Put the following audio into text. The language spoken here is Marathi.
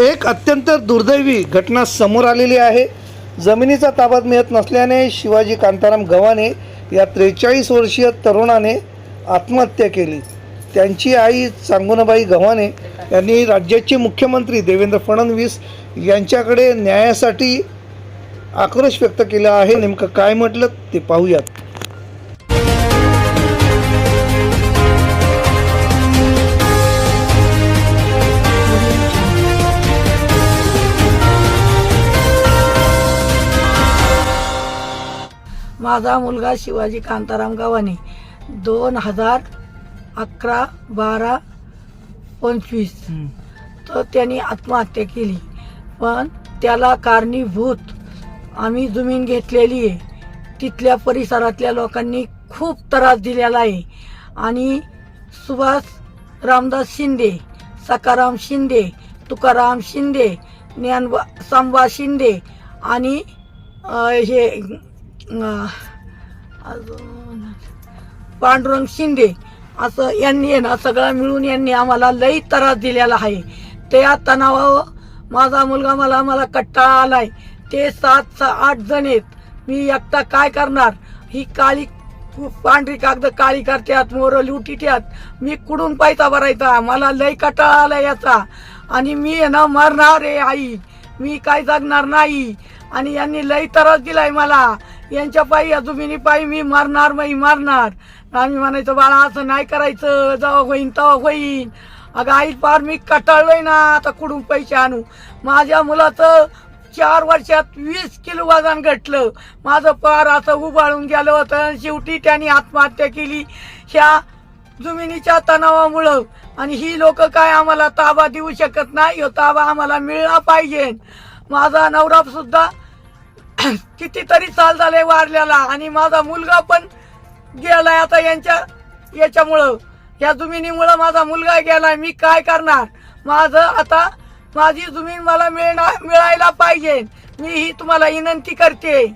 एक अत्यंत दुर्दैवी घटना समोर आलेली आहे. जमिनीचा ताब्यात मिळत नसल्याने शिवाजी कांताराम गव्हाणे या त्रेचाळीस वर्षीय तरुणाने आत्महत्या केली. त्यांची आई चांगुनाबाई गव्हाणे यांनी राज्याचे मुख्यमंत्री देवेंद्र फडणवीस यांच्याकडे न्यायासाठी आक्रोश व्यक्त केला आहे. नेमकं काय म्हटलं ते पाहूयात. माझा मुलगा शिवाजी कांताराम गावाने दोन हजार अकरा बारा पंचवीस. तर त्यांनी आत्महत्या केली. पण त्याला कारणीभूत आम्ही जमीन घेतलेली आहे. तिथल्या परिसरातल्या लोकांनी खूप त्रास दिलेला आहे. आणि सुभाष रामदास शिंदे सकाराम शिंदे तुकाराम शिंदे ज्ञानबा सांबा शिंदे आणि हे अजून पांडुरंग शिंदे असं यांनी आहे ना सगळं मिळून यांनी आम्हाला लई त्रास दिलेला आहे. त्या तणावावर माझा मुलगा मला मला कट्टाळा आलाय. ते सात सा आठ जण आहेत. मी एकटा काय करणार? ही काळी पांढरी कागद काळी करतात मोर लुटीत्यात मी कुडून पैसा भरायचा? मला लई कटाळा आला याचा. आणि मी आहे ना मरणार आहे आई. मी काय जगणार नाही. आणि यांनी लई त्रास दिलाय मला. यांच्या पायी या जमिनी पायी मी मारणार मी मारणार. आम्ही म्हणायचं बाळा असं नाही करायचं. जावा होईन तेव्हा होईन. अगं आई पार मी कटाळलोय ना आता कुठून पैसे आणू? माझ्या मुलाचं चार वर्षात वीस किलो वजन घटलं. माझं पार असं उभाळून गेलं होतं शेवटी त्यांनी आत्महत्या केली ह्या जमिनीच्या तणावामुळं. आणि ही लोक काय आम्हाला ताबा देऊ शकत नाही हो ताबा आम्हाला मिळला पाहिजे. माझा नवरा सुद्धा कितीतरी चाल झाले वारल्याला आणि माझा मुलगा पण गेलाय आता यांच्या याच्यामुळं. या जमिनीमुळं माझा मुलगा गेलाय. मी काय करणार? माझं आता माझी जमीन मला मिळणार मिळायला पाहिजे. मी ही तुम्हाला विनंती करते.